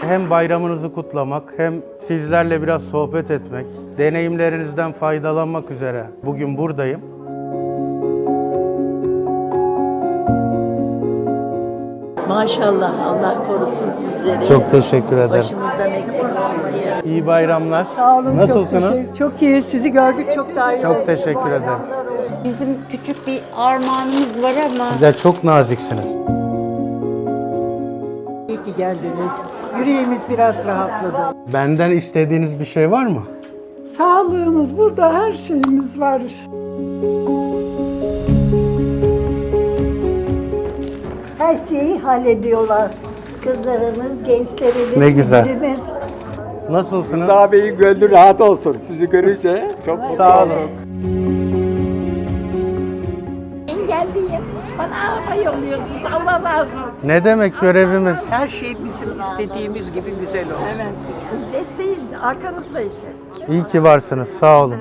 hem bayramınızı kutlamak hem sizlerle biraz sohbet etmek, deneyimlerinizden faydalanmak üzere bugün buradayım. Maşallah Allah korusun sizleri. Çok teşekkür ederim. Başımızdan eksik olmayın. İyi bayramlar. Sağ olun. Nasılsınız? Çok, teşekkür- çok iyi. Sizi gördük çok daha iyi. Çok teşekkür ederim. Bizim küçük bir armağanımız var ama Ya çok naziksiniz. İyi ki geldiniz. Yüreğimiz biraz rahatladı. Benden istediğiniz bir şey var mı? Sağlığınız burada her şeyimiz var. Her şeyi hallediyorlar. Kızlarımız, gençlerimiz, Ne güzel. bizlerimiz. Nasılsınız? Rıza Bey'in gönlü rahat olsun. Sizi görünce çok mutlu Sağ oldum. olun. Engelliyim. Bana yolluyorsunuz. Allah razı olsun. Ne demek görevimiz? Her şey bizim istediğimiz gibi güzel olsun. Desteğin arkanızdayız. İyi ki varsınız. Sağ olun.